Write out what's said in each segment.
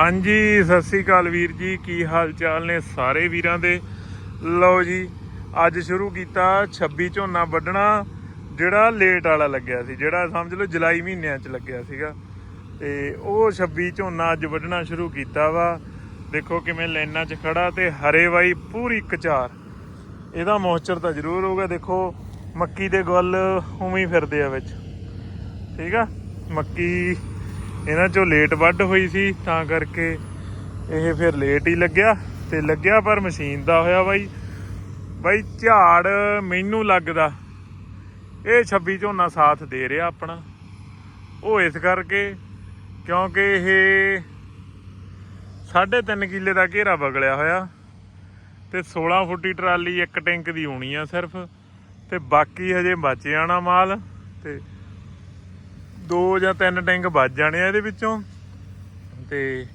ਹਾਂਜੀ, ਸਤਿ ਸ੍ਰੀ ਅਕਾਲ ਵੀਰ ਜੀ। ਕੀ ਹਾਲ ਚਾਲ ਨੇ ਸਾਰੇ ਵੀਰਾਂ ਦੇ? ਲਓ ਜੀ, ਅੱਜ ਸ਼ੁਰੂ ਕੀਤਾ 26 ਝੋਨਾ ਵੱਢਣਾ, ਜਿਹੜਾ ਲੇਟ ਵਾਲਾ ਲੱਗਿਆ ਸੀ, ਜਿਹੜਾ ਸਮਝ ਲਓ ਜੁਲਾਈ ਮਹੀਨਿਆਂ 'ਚ ਲੱਗਿਆ ਸੀਗਾ। ਤੇ ਉਹ 26 ਝੋਨਾ ਅੱਜ ਵੱਢਣਾ ਸ਼ੁਰੂ ਕੀਤਾ ਵਾ। ਦੇਖੋ ਕਿਵੇਂ ਲਾਈਨਾਂ 'ਚ ਖੜਾ ਤੇ ਹਰੇ ਵਾਈ ਪੂਰੀ ਕਚਾਰ। ਇਹਦਾ ਮੋਇਸਚਰ ਤਾਂ ਜ਼ਰੂਰ ਹੋਊਗਾ, ਦੇਖੋ, ਮੱਕੀ ਦੇ ਗੁੱਲ ਉਵੇਂ ਫਿਰਦੇ ਆ ਵਿੱਚ। ਠੀਕ ਆ? ਮੱਕੀ ਇਹਨਾਂ ਚੋਂ ਲੇਟ ਵੱਢ ਹੋਈ ਸੀ, ਤਾਂ ਕਰਕੇ ਇਹ ਫਿਰ ਲੇਟ ਹੀ ਲੱਗਿਆ ਤੇ ਲੱਗਿਆ ਪਰ ਮਸ਼ੀਨ ਦਾ ਹੋਇਆ ਬਾਈ। ਬਾਈ ਝਾੜ ਮੈਨੂੰ ਲੱਗਦਾ ਇਹ 26 ਝੋਨਾ ਸਾਥ ਦੇ ਰਿਹਾ ਆਪਣਾ। ਉਹ ਇਸ ਕਰਕੇ ਕਿਉਂਕਿ ਇਹ 3.5 ਕਿੱਲੇ ਦਾ ਘੇਰਾ ਬਗਲਿਆ ਹੋਇਆ ਤੇ 16 ਫੁੱਟੀ ਟਰਾਲੀ ਇੱਕ ਟੈਂਕ ਦੀ ਹੋਣੀ ਆ ਸਿਰਫ ਤੇ ਬਾਕੀ ਹਜੇ ਬਚ ਜਾਣਾ ਮਾਲ ਤੇ ਦੋ ਜਾਂ ਤਿੰਨ ਟੈਂਕ ਵੱਜ ਜਾਣੇ ਆ ਇਹਦੇ ਵਿੱਚੋਂ। ਤੇ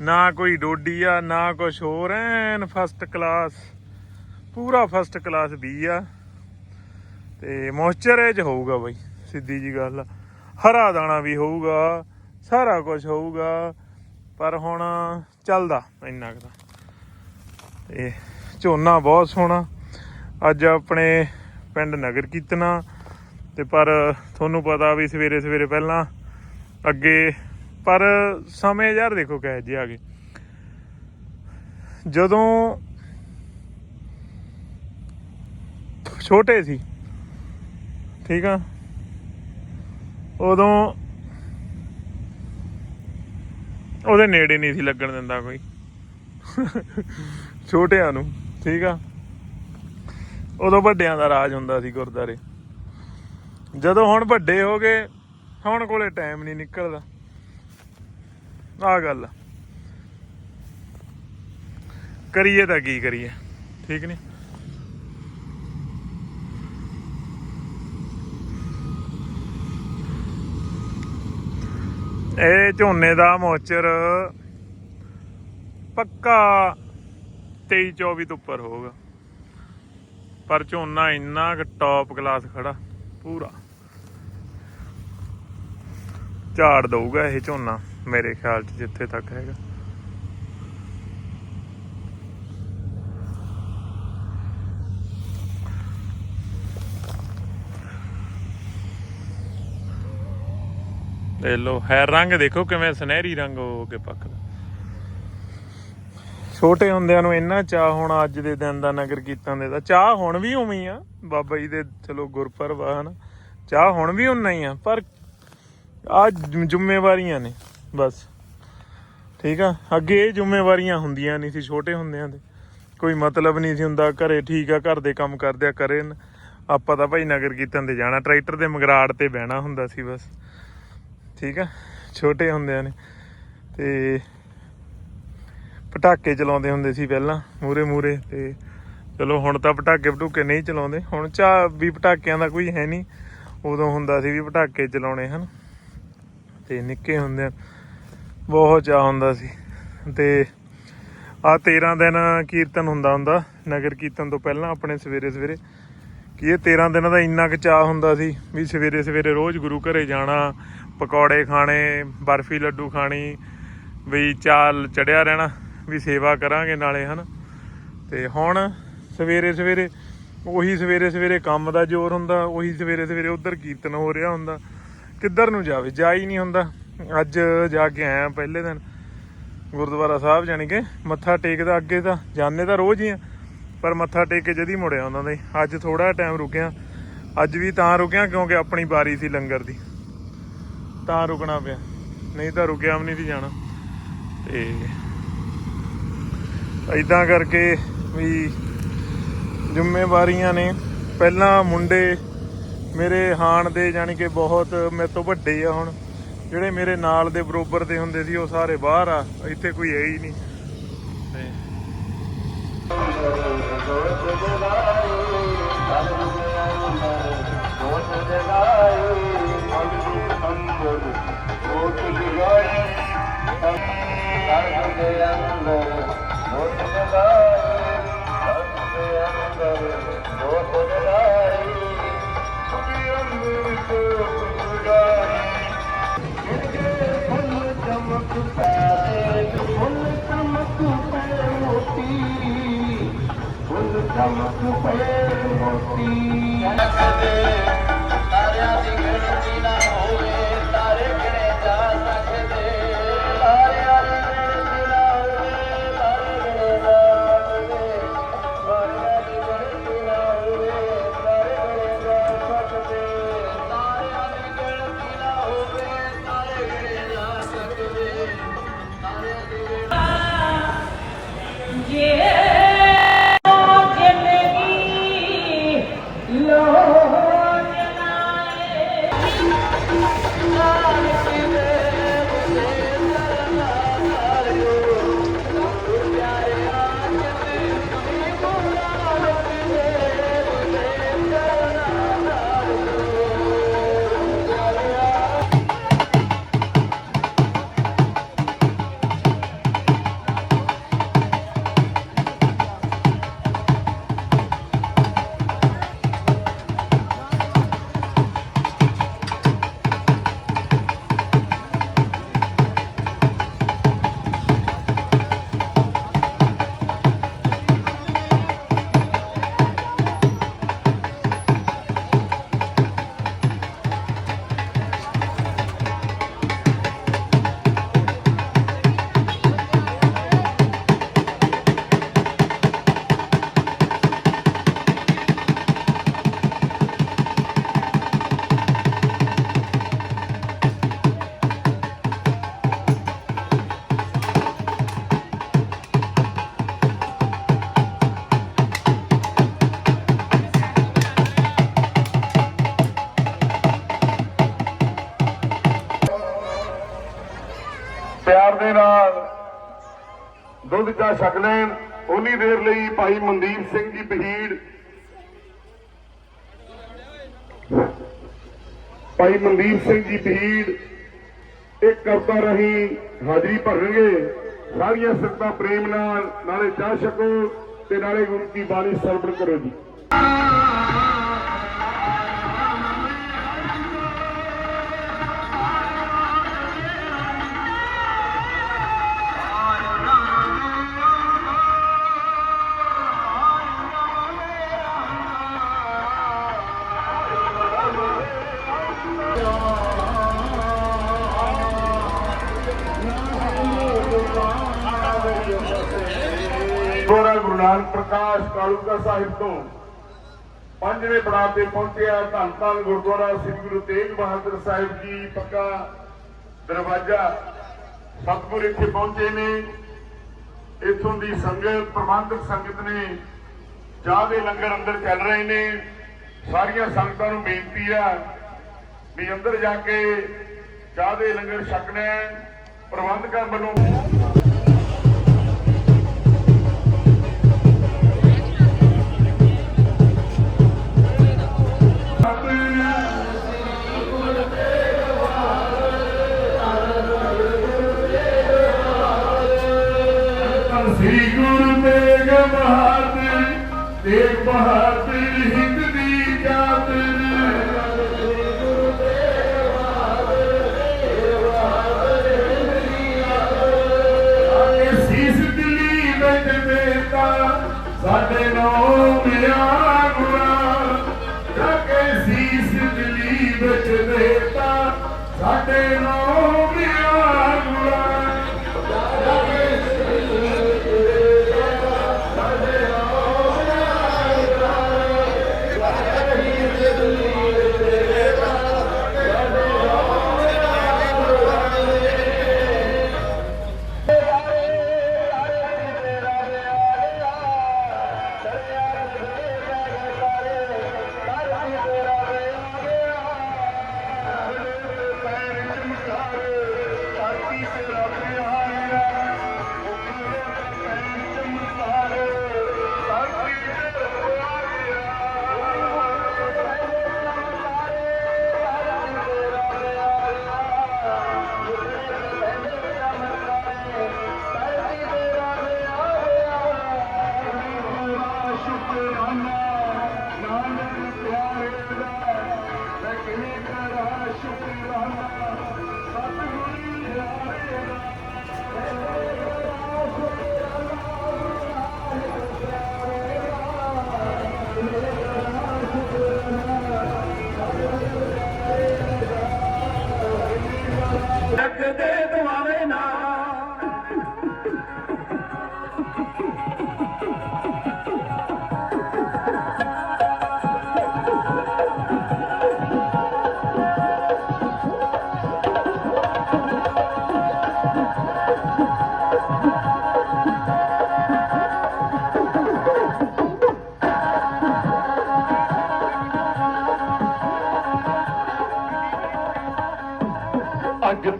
ਨਾ ਕੋਈ ਡੋਡੀ ਆ, ਨਾ ਕੁਛ ਹੋਰ, ਐਨ ਫਸਟ ਕਲਾਸ ਪੂਰਾ ਫਸਟ ਕਲਾਸ ਵੀ ਆ। ਤੇ ਮੋਇਸਚਰ ਚ ਹੋਊਗਾ ਬਾਈ, ਸਿੱਧੀ ਜੀ ਗੱਲ ਆ। ਹਰਾ ਦਾਣਾ ਵੀ ਹੋਊਗਾ, ਸਾਰਾ ਕੁਝ ਹੋਊਗਾ, ਪਰ ਹੁਣ ਚੱਲਦਾ ਇੰਨਾ ਕੁ ਤੇ ਝੋਨਾ ਬਹੁਤ ਸੋਹਣਾ। ਅੱਜ ਆਪਣੇ ਪਿੰਡ ਨਗਰ ਕੀਰਤਨਾ ਤੇ ਪਰ ਤੁਹਾਨੂੰ ਪਤਾ ਵੀ ਸਵੇਰੇ ਸਵੇਰੇ ਪਹਿਲਾਂ ਅੱਗੇ, ਪਰ ਸਮੇਂ ਯਾਰ ਦੇਖੋ ਕਿਹੋ ਜਿਹੇ ਆ ਗਏ। ਜਦੋਂ ਛੋਟੇ ਸੀ, ਠੀਕ ਆ? ਉਦੋਂ ਉਹਦੇ ਨੇੜੇ ਨਹੀਂ ਸੀ ਲੱਗਣ ਦਿੰਦਾ ਕੋਈ। ਛੋਟਿਆਂ ਨੂੰ, ਠੀਕ ਆ? ਉਦੋਂ ਵੱਡਿਆਂ ਦਾ ਰਾਜ ਹੁੰਦਾ ਸੀ ਗੁਰਦਾਰੇ ਜਦੋਂ ਹੁਣ ਵੱਡੇ ਹੋ ਗਏ, ਹੁਣ ਕੋਲੇ ਟਾਈਮ ਨਹੀਂ ਨਿਕਲਦਾ। ਆ ਗੱਲ। ਕਰੀਏ ਤਾਂ ਕੀ ਕਰੀਏ, ਠੀਕ ਨਹੀਂ ਇਹ ਝੋਨੇ ਦਾ ਮੋਚਰ ਪੱਕਾ 23 24 ਤੋਂ ਉੱਪਰ ਹੋਊਗਾ। ਪਰ ਝੋਨਾ ਇੰਨਾ ਕਿ ਟੌਪ ਕਲਾਸ ਖੜਾ। ਪੂਰਾ। ਝਾੜ ਦਊਗਾ ਇਹ ਝੋਨਾ, ਮੇਰੇ ਖਿਆਲ ਚ ਜਿੱਥੇ ਤੱਕ ਹੈਗਾ। ਦੇ ਲੋ ਹੈ ਰੰਗ ਦੇਖੋ ਕਿਵੇਂ ਸੁਨਹਿਰੀ ਰੰਗ ਹੋ ਕੇ ਪੱਕਦਾ। ਛੋਟੇ ਹੁੰਦਿਆਂ ਨੂੰ ਇੰਨਾ ਚਾਹ ਹੁਣ ਅੱਜ ਦੇ ਦਿਨ ਦਾ ਨਗਰ ਕੀਰਤਨ ਦੇ ਦਾ। ਚਾਹ ਹੁਣ ਵੀ ਉਵੇਂ ਆ। ਬਾਬਾ ਜੀ ਦੇ ਚਲੋ ਗੁਰਪੁਰਬ ਆ, ਹਨਾ। ਚਾਹ ਹੁਣ ਵੀ ਉਨਾ ਹੀ ਆ, ਪਰ ਆ ਜ਼ਿੰਮੇਵਾਰੀਆਂ ਨੇ, ਬਸ। ਠੀਕ ਆ? ਅੱਗੇ ਇਹ ਜ਼ਿੰਮੇਵਾਰੀਆਂ ਹੁੰਦੀਆਂ ਨਹੀਂ ਸੀ ਛੋਟੇ ਹੁੰਦਿਆਂ ਦੇ। ਕੋਈ ਮਤਲਬ ਨਹੀਂ ਸੀ ਹੁੰਦਾ, ਘਰੇ ਠੀਕ ਆ, ਘਰ ਦੇ ਕੰਮ ਕਰਦਿਆ ਕਰੇ ਆਪਾਂ ਤਾਂ ਭਾਈ ਨਗਰ ਕੀਰਤਨ ਤੇ ਜਾਣਾ, ਟਰੈਕਟਰ ਦੇ ਮਗਰਾੜ ਤੇ ਬਹਿਣਾ ਹੁੰਦਾ ਸੀ ਬਸ। ਠੀਕ ਆ? ਛੋਟੇ ਹੁੰਦਿਆਂ ਨੇ। ਤੇ ਪਟਾਕੇ ਚਲਾਉਂਦੇ ਹੁੰਦੇ ਸੀ ਪਹਿਲਾਂ ਮੂਰੇ ਮੂਰੇ ਤੇ ਚਲੋ ਹੁਣ ਤਾਂ ਪਟਾਕੇ ਪਟੂਕੇ ਨਹੀਂ ਚਲਾਉਂਦੇ। ਹੁਣ ਚਾ ਵੀ ਪਟਾਕਿਆਂ ਦਾ ਕੋਈ ਹੈ ਨਹੀਂ, ਉਦੋਂ ਹੁੰਦਾ ਸੀ ਵੀ ਪਟਾਕੇ ਚਲਾਉਣੇ ਹਨ। ਤੇ ਨਿੱਕੇ ਹੁੰਦੇ ਬਹੁਤ ਚਾਹ ਹੁੰਦਾ ਸੀ। ਤੇ ਆ 13 ਦਿਨ ਕੀਰਤਨ ਹੁੰਦਾ ਹੁੰਦਾ, ਨਗਰ ਕੀਰਤਨ ਤੋਂ ਪਹਿਲਾਂ ਆਪਣੇ ਸਵੇਰੇ ਸਵੇਰੇ, ਕਿ ਇਹ 13 ਦਿਨਾਂ ਦਾ ਇੰਨਾ ਕੁ ਚਾਹ ਹੁੰਦਾ ਸੀ ਵੀ ਸਵੇਰੇ ਸਵੇਰੇ ਰੋਜ਼ ਗੁਰੂ ਘਰੇ ਜਾਣਾ, ਪਕੌੜੇ ਖਾਣੇ, ਬਰਫੀ ਲੱਡੂ ਖਾਣੀ, ਵੀ ਚਾਲ ਚੜਿਆ ਰਹਿਣਾ। ਵੀ ਸੇਵਾ ਕਰਾਂਗੇ ਨਾਲੇ, ਹਨ? ਤੇ ਹੁਣ ਸਵੇਰੇ ਸਵੇਰੇ, ਉਹੀ ਸਵੇਰੇ ਸਵੇਰੇ ਕੰਮ ਦਾ ਜ਼ੋਰ ਹੁੰਦਾ, ਉਹੀ ਸਵੇਰੇ ਸਵੇਰੇ ਉਧਰ ਕੀਰਤਨ ਹੋ ਰਿਹਾ ਹੁੰਦਾ, ਕਿੱਧਰ ਨੂੰ ਜਾਵੇ, ਜਾ ਹੀ ਨਹੀਂ ਹੁੰਦਾ। ਅੱਜ ਜਾ ਕੇ ਆਇਆ ਪਹਿਲੇ ਦਿਨ, ਗੁਰਦੁਆਰਾ ਸਾਹਿਬ, ਜਾਣੀ ਕਿ ਮੱਥਾ ਟੇਕਦਾ ਅੱਗੇ ਤਾਂ ਜਾਂਦੇ ਤਾਂ ਰੋਜ਼ ਹੀ ਆ, ਪਰ ਮੱਥਾ ਟੇਕ ਕੇ ਜਦੀ ਮੁੜਿਆ ਉਹਨਾਂ ਦੇ ਅੱਜ ਥੋੜਾ ਟਾਈਮ ਰੁਕਿਆ, ਅੱਜ ਵੀ ਤਾਂ ਰੁਕਿਆ, ਕਿਉਂਕਿ ਆਪਣੀ ਵਾਰੀ ਸੀ ਲੰਗਰ ਦੀ। ਤਾਂ ਰੁਕਣਾ ਪਿਆ, ਨਹੀਂ ਤਾਂ ਰੁਕਿਆ ਵੀ ਨਹੀਂ ਸੀ ਜਾਣਾ। ਤੇ ਇਦਾਂ ਕਰਕੇ ਵੀ ਜ਼ਿੰਮੇਵਾਰੀਆਂ ਨੇ। ਪਹਿਲਾਂ ਮੁੰਡੇ ਮੇਰੇ ਹਾਣ ਦੇ ਜਾਣੀ ਕਿ ਬਹੁਤ ਮੇਰੇ ਤੋਂ ਵੱਡੇ ਆ ਹੁਣ। ਜਿਹੜੇ ਮੇਰੇ ਨਾਲ ਦੇ ਬਰੋਬਰ ਦੇ ਹੁੰਦੇ ਸੀ, ਉਹ ਸਾਰੇ ਬਾਹਰ ਆ। ਇੱਥੇ ਕੋਈ ਹੈ ਹੀ ਨਹੀਂ। ਤੇ ਚਮਕ ਪਏ ਮੋਤੀ ਕਦੇ ਪਿਆਰ ਦੇ ਨਾਲ ਦੁੱਧ ਚਾ ਛਕ ਲੈਣ। ਉਨੀ ਦੇਰ ਲਈ ਭਾਈ ਮਨਦੀਪ ਸਿੰਘ ਜੀ ਬਹੀੜ ਭਾਈ ਮਨਦੀਪ ਸਿੰਘ ਜੀ ਬਹੀੜ ਇੱਕ ਕਰਤਾ ਰਹੀ, ਹਾਜ਼ਰੀ ਭਰਨਗੇ। ਸਾਰੀਆਂ ਸੰਗਤਾਂ ਪ੍ਰੇਮ ਨਾਲ, ਨਾਲੇ ਚਾਹ ਛਕੋ ਤੇ ਨਾਲੇ ਗੁਰੂ ਕੀ ਬਾਣੀ ਸਰਵਣ ਕਰੋ ਜੀ। ਗੋਰਾ ਪ੍ਰਕਾਸ਼ ਕਾਲੂਕਾ ਸਾਹਿਬ ਤੋਂ ਪੰਜਵੇਂ ਪੜਾਅ ਤੇ ਪਹੁੰਚਿਆ ਧੰਨ ਧੰਨ ਗੁਰਦੁਆਰਾ ਸ੍ਰੀ ਗੁਰੂ ਤੇਗ ਬਹਾਦਰ ਸਾਹਿਬ ਜੀ, ਪੱਕਾ ਦਰਵਾਜ਼ਾ ਸਤਿਗੁਰ ਇੱਥੇ ਪਹੁੰਚੇ ਨੇ। ਇੱਥੋਂ ਦੀ ਸੰਗਤ, ਪ੍ਰਬੰਧਕ ਸੰਗਤ ਨੇ ਚਾਹ ਦੇ ਲੰਗਰ ਅੰਦਰ ਚੱਲ ਰਹੇ ਨੇ। ਸਾਰੀਆਂ ਸੰਗਤਾਂ ਨੂੰ ਬੇਨਤੀ ਆ ਵੀ ਅੰਦਰ ਜਾ ਕੇ ਚਾਹ ਦੇ ਲੰਗਰ ਛਕਣਾ ਪ੍ਰਬੰਧਕਾਂ ਵੱਲੋਂ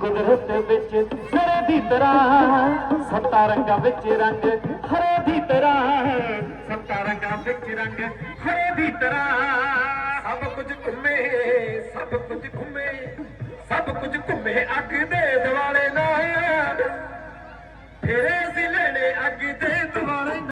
ਕੁਦਰਤ ਵਿੱਚ ਸਿਰੇ ਦੀ ਤਰ੍ਹਾਂ, ਸੱਤਾ ਰੰਗਾਂ ਵਿੱਚ ਰੰਗ, ਹਰੇ ਦੀ ਤਰ੍ਹਾਂ, ਸੱਤਾ ਰੰਗਾਂ ਵਿੱਚ ਰੰਗ, ਹਰੇ ਦੀ ਤਰ੍ਹਾਂ। ਸਭ ਕੁਝ ਘੁੰਮੇ, ਸਭ ਕੁਝ ਘੁੰਮੇ, ਸਭ ਕੁਝ ਘੁੰਮੇ ਅੱਗ ਦੇ ਦਿਵਾਲੇ ਨਾ ਫੇਰੇ ਜ਼ਿਲੈਣੇ ਅੱਗ ਦੇ ਜ਼ਿਲ੍ਹੇ